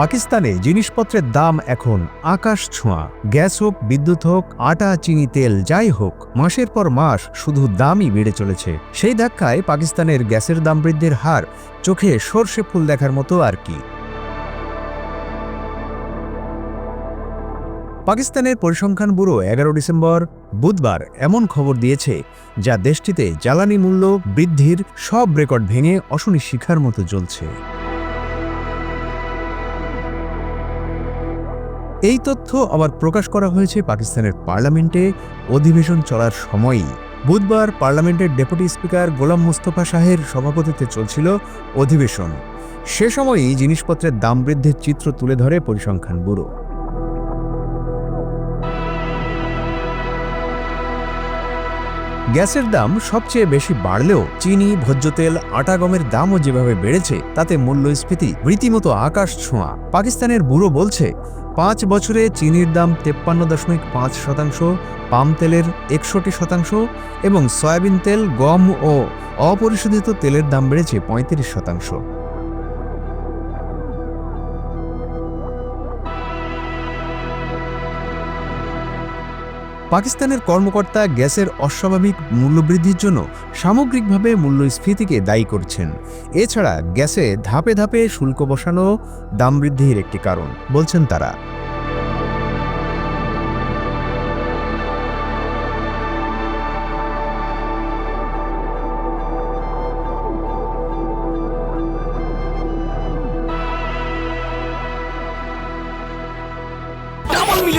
পাকিস্তানে জিনিসপত্রের দাম এখন আকাশ ছোঁয়া। গ্যাস হোক, বিদ্যুৎ হোক, আটা, চিনি, তেল, যাই হোক, মাসের পর মাস শুধু দামই বেড়ে চলেছে। সেই ধাক্কায় পাকিস্তানের গ্যাসের দাম বৃদ্ধির হার চোখে সর্ষে ফুল দেখার মতো আর কি। পাকিস্তানের পরিসংখ্যান ব্যুরো এগারো ডিসেম্বর, বুধবার এমন খবর দিয়েছে, যা দেশটিতে জ্বালানি মূল্য বৃদ্ধির সব রেকর্ড ভেঙে অশনি শিখার মতো জ্বলছে। এই তথ্য আবার প্রকাশ করা হয়েছে পাকিস্তানের পার্লামেন্টে। অধিবেশন চলার সময়ই। বুধবার পার্লামেন্টের ডেপুটি স্পিকার গোলাম মুস্তফা শাহের সভাপতিত্বে চলছিল অধিবেশন। সে সময়ই জিনিসপত্রের দাম বৃদ্ধির চিত্র তুলে ধরে পরিসংখ্যান ব্যুরো। গ্যাসের দাম সবচেয়ে বেশি বাড়লেও চিনি ভোজ্য তেল আটা গমের দামও যেভাবে বেড়েছে, তাতে মূল্যস্ফীতি, রীতিমতো আকাশ ছোঁয়া। পাকিস্তানের ব্যুরো বলছে পাঁচ বছরে চিনির দাম তেপ্পান্ন দশমিক পাঁচ শতাংশ, পাম তেলের একষট্টি শতাংশ এবং সয়াবিন তেল, গম ও অপরিশোধিত তেলের দাম বেড়েছে পঁয়ত্রিশ শতাংশ। পাকিস্তানের কর্মকর্তা গ্যাসের অস্বাভাবিক মূল্যবৃদ্ধির জন্য সামগ্রিকভাবে মূল্যস্ফীতিকে দায়ী করছেন। এছাড়া গ্যাসে ধাপে ধাপে শুল্ক বসানো দাম বৃদ্ধির একটি কারণ, বলছেন তারা।